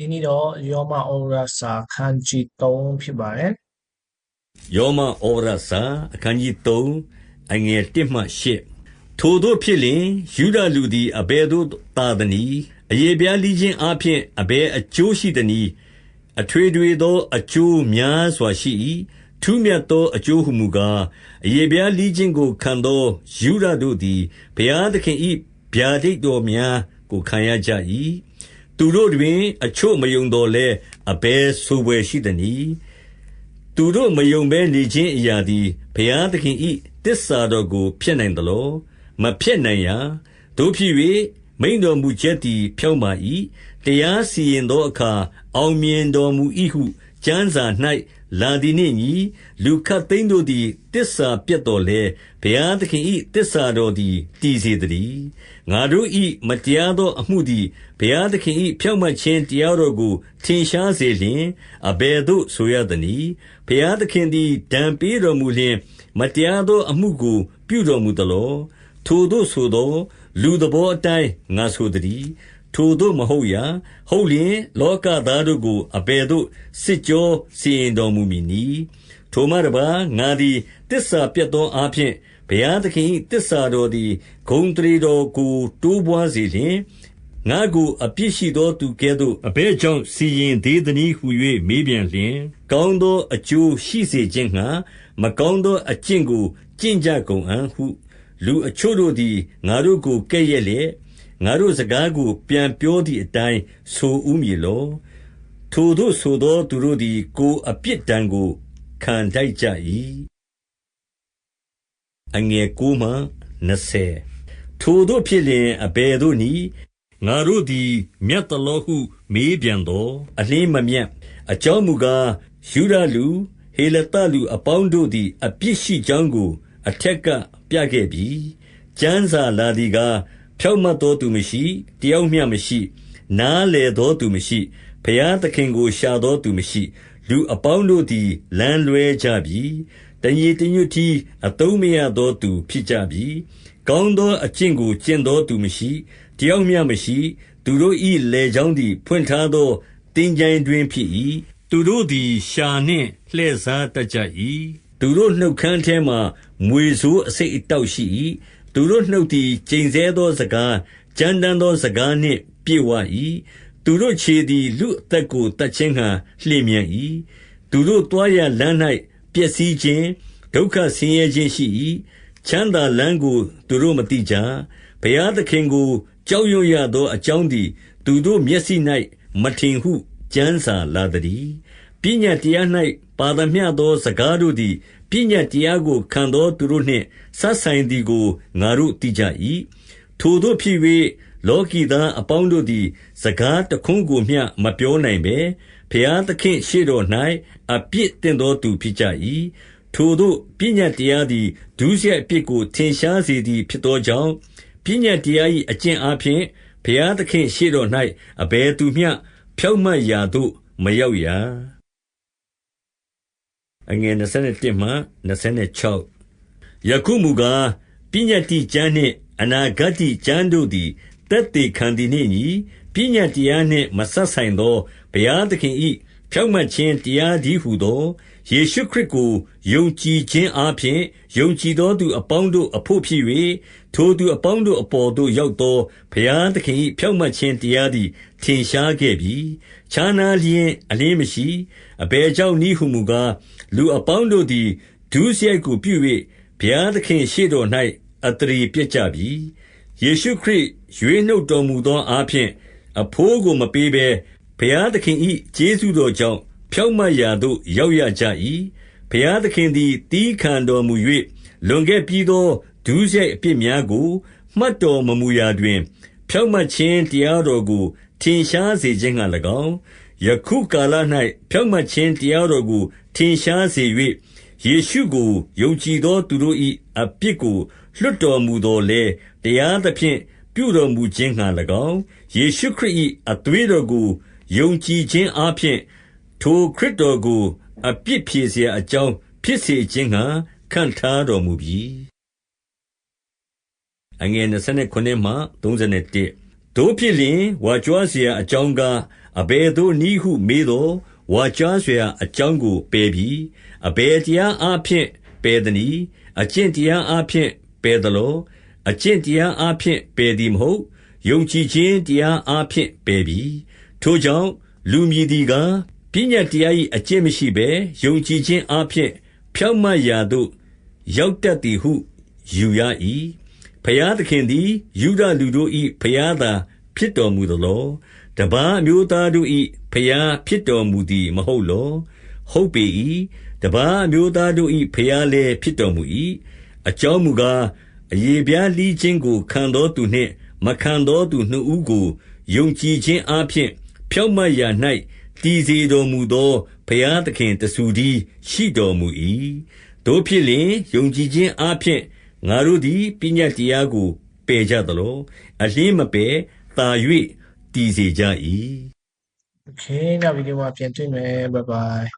ဒီနေ့တော့ယောမဩရစာခန်းကြီး3ဖြစ်ပါတယ်ယောမဩဝါဒစာအခန်းကြီး3အငယ်1မှ8ထိုတို့ဖြစ်လင်ယူဒလူသည်အဘယ်သို့သာသနည်းအယေပြားလိခြင်းအပြင်အဘယ်အကျိုးရှိသနည်းအထွေထွေသောအကျိုးများစွာရှိ၏ထူးမြတ်သောအကျိုးဟုမူကားအယေပြားလိခြင်းကိုခံသောယူဒတို့သည်ဘုရားသခင်၏ဗျာဒိတ်တော်များကိုခံရကြ၏ သူတို့တွင် အချို့မယုံတော်လဲအဘယ်ဆိုပွဲရှိသနည်း သူတို့မယုံဘဲနေခြင်းအရာသည် ဘုရားသခင်၏တစ္ဆာတော်ကို ဖျက်နိုင်သလော မဖျက်နိုင်ရာတို့ဖြစ်၍မိန်တော်မူချက်သည် ဖြောင့်ပါ၏တရားစီရင်သောအခါ အောင်မြင်တော်မူ၏ဟု ကျမ်းစာ၌လာသည်နှင့်ညီ လူခတ်သိမ်းတို့သည်တစ္ဆာပြတ်တော်လဲဘုရားသခင်၏တစ္ဆာတော်သည် တည်စေတည်း ငါတို့၏မတရားသောအမှုသည် ဘုရားသခင်၏ဖြောင့်မတ်ခြင်းတရားတော်ကို ထင်ရှားစေလျင် အဘယ်သို့ ဆိုရသနည်း ဘုရားသခင်သည် ဒဏ်ပေးတော်မူလျင် မတရားသောအမှုကို ပြုတော်မူသလော ထိုသို့ဆိုသောလူသဘောအတိုင်း ငါဆိုသည် ထိုသို့မဟုတ်ရာ ဟုတ်လျင် လောကသားတို့ကို အဘယ်သို့ စစ်ကြောစီရင်တော်မူမည်နည်း ထိုမှတပါငါသည်တစ္ဆာပြတ်သောအဖြစ်ဘုရားသခင်၏တစ္ဆာတော်သည် ဂုံတရီတော်ကို တိုးပွားစေလျင် ငါကို အပြစ်ရှိသောသူကဲ့သို့ အဘဲကြောင့် စီရင်သေးသည်ဟု၍မေးပြန်လျင် ကောင်းသောအကျိုးရှိစေခြင်းငှာမကောင်းသောအကျင့်ကို ကျင့်ကြကုန်အံ့ဟု လူအချို့တို့သည် ငါတို့ကို ကဲ့ရဲ့လျက် ငါတို့စကားကို ပြန်ပြောသည့်အတိုင်း ဆိုဦးမည်လော ထိုတို့ဆိုသော သူတို့သည် ကိုယ်အပြစ်ဒဏ်ကို ခံထိုက်ကြ၏အငယ်9မှ20ထိုတို့ဖြစ်လျင် အဘယ်သို့နည်း ငါတို့သည် မြတ်သလောဟု မေးပြန်သောအလင်းမမြတ် အကြောင်းမူကားယူဒလူ ဟေလတလူအပေါင်းတို့သည် အပြစ်ရှိကြောင်းကို အထက်က ပြခဲ့ပြီ ကျမ်းစာလာသည်ကား ဖြောက်မတ်သောသူမရှိ တယောက်မျှမရှိ နားလေသောသူမရှိ ဘုရားသခင်ကို ရှာသောသူမရှိ လူအပေါင်းတို့သည် လမ်းလွဲကြပြီ တညီတညွတ်တီအတုံးမရသောသူဖြစ်ကြပြီ ကောင်းသောအကျင့်ကို ကျင့်သောသူမရှိ တယောက်မျှမရှိ သူတို့၏လေချောင်းသည် ဖွင့်ထားသောတင်ကြိုင်တွင်ဖြစ်၏သူတို့သည်ရှာနှင့်လှည့်စားတတ်ကြ၏သူတို့နှုတ်ခမ်းထဲမှမွေဆိုးအစိတ်အတောက်ရှိ၏ သူတို့နှုတ်သည် ကျိန်ဆဲသောစကား ကြမ်းတမ်းသောစကားနှင့် ပြည့်ဝ၏သူတို့ခြေသည် လူအသက်ကိုတတ်ခြင်းဟံလျင်မြန်၏သူတို့တွားရလမ်း၌ပျက်စီးခြင်း ဒုက္ခဆင်းရဲခြင်းရှိ၏ချမ်းသာလမ်းကို သူတို့မသိကြ ဘုရားသခင်ကို ကြောက်ရွံ့ရသောအကြောင်းသည် သူတို့မျက်စိ၌မထင်ဟု ကျမ်းစာလာသည် ပညာတရား၌ပါသမျှသော စကားတို့သည် ပညာတရားကို ခံသောသူတို့နှင့်ဆက်ဆိုင်သည်ကို ငါတို့သိကြ၏ထိုတို့ဖြစ်၍လောကီသားအပေါင်းတို့သည် စကားတခွန်းကိုမျှ မပြောနိုင်ဘဲဖျားသခင့်ရှေ့တော်၌အပြစ်တင်သောသူဖြစ်ကြ၏ထိုတို့ ပညာတရားသည် ဒုစရိုက်အပြစ်ကို ထင်ရှားစေသည်ဖြစ်သောကြောင့် ပညာတရား၏အကျင့်အပြင်ဘုရားသခင်ရှေ့တော်၌အဘယ်သူမျှ ဖြောက်မတ်ရာသို့ မရောက်ရာ အငယ်27မှ26ယခုမူကားပညာတိကျမ်းနှင့် အနာဂတ်တိကျမ်းတို့သည်တက်တည်ခံသည်နှင့်ညီပညာတရားနှင့်မဆက်ဆိုင်သောဘုရားသခင်၏ ဖြောင့်မတ်ခြင်းတရားဒီဟုသော ယေရှုခရစ်ကို ယုံကြည်ခြင်းအပြင်ယုံကြည်သောသူအပေါင်းတို့အဖို့ဖြစ်၍ထိုသူအပေါင်းတို့အပေါ်သို့ ရောက်သော ဘုရားသခင်၏ဖြောင့်မတ်ခြင်းတရားသည် ထင်ရှားခဲ့ပြီ ခြားနာလျင်အလင်းမရှိ အဘယ်ကြောင့်နည်းဟုမူကား လူအပေါင်းတို့သည် ဒုစရိုက်ကိုပြု၍ဘုရားသခင်ရှေ့တော်၌အတရီပြက်ကြပြီ ယေရှုခရစ် ရွေးနှုတ်တော်မူသောအားဖြင့် အဘိုးကိုမပေးဘဲ ဘုရားသခင်၏ကျေးဇူးတော်ကြောင့် ဖြောင့်မတ်ရာသို့ ရောက်ရကြ၏ဘုရားသခင်သည် သည်းခံတော်မူ၍လွန်ခဲ့ပြီးသော ဒုစရိုက်အပြစ်များကို မှတ်တော်မမူရာတွင် ဖြောင့်မတ်ခြင်း တရားတော်ကို ထင်ရှားစေခြင်းငှါ၎င်း ယခုကာလ၌ဖြောင့်မတ်ခြင်းတရားတော်ကို ထင်ရှားစေ၍ယေရှုကို ယုံကြည်သောသူတို့၏အပြစ်ကို လွှတ်တော်မူသော်လည်း တရားသဖြင့် ပြုတော်မူခြင်းငှါ၎င်း ယေရှုခရစ်၏အသွေးတော်ကို ယုံကြည်ခြင်းအားဖြင့် ထိုခရစ်တော်ကို အပြစ်ဖြေစရာအကြောင်း ဖြစ်စေခြင်းငှါ ခန့်ထားတော်မူပြီ။27 သို့ဖြစ်လျှင် ဝါကြွားစရာအကြောင်းကား၊အဘယ်သို့နည်းဟုမေးသော်၊ဝါကြွားစရာအကြောင်းကို ပယ်ပြီ။အဘယ်တရားအားဖြင့် ပယ်သနည်း။အကျင့်တရားအားဖြင့် ပယ်သလော။အကျင့်တရားအားဖြင့် ပယ်သည်မဟုတ်။ယုံကြည်ခြင်းတရားအားဖြင့် ပယ်ပြီ။ ထိုကြောင့် လူမြည်သည်ကား ပညာတရား၏အကျင့်မရှိဘဲ ယုံကြည်ခြင်းအားဖြင့် ဖြောင့်မတ်ရာသို့ ရောက်တတ်သည်ဟု ယူရ၏ဖျားသခင်သည်ယူဒလူတို့၏ဖျားသာ ဖြစ်တော်မူသလော တပားအမျိုးသားတို့၏ဖျားဖြစ်တော်မူသည် မဟုတ်လော ဟုတ်ပေ၏တပားအမျိုးသားတို့၏ဖျားလည်း ဖြစ်တော်မူ၏အကြောင်းမူကားအယေပြားလှီးခြင်းကို ခံသောသူနှင့် မခံသောသူနှစ်ဦးကို ယုံကြည်ခြင်းအပြင် ဖြောင့်မတ်ရာ၌တည်စေတော်မူသော ဘုရားသခင်တဆူတည်း ရှိတော်မူ၏တို့ဖြစ်လျင် ယုံကြည်ခြင်းအပြင်ငါတို့သည် ပညာတရားကို ပယ်ကြသလော အလင်းမပယ် သာ၍တည်စေကြ၏ Okay နောက်ဗီဒီယိုမှာ ပြန်တွေ့မယ် bye bye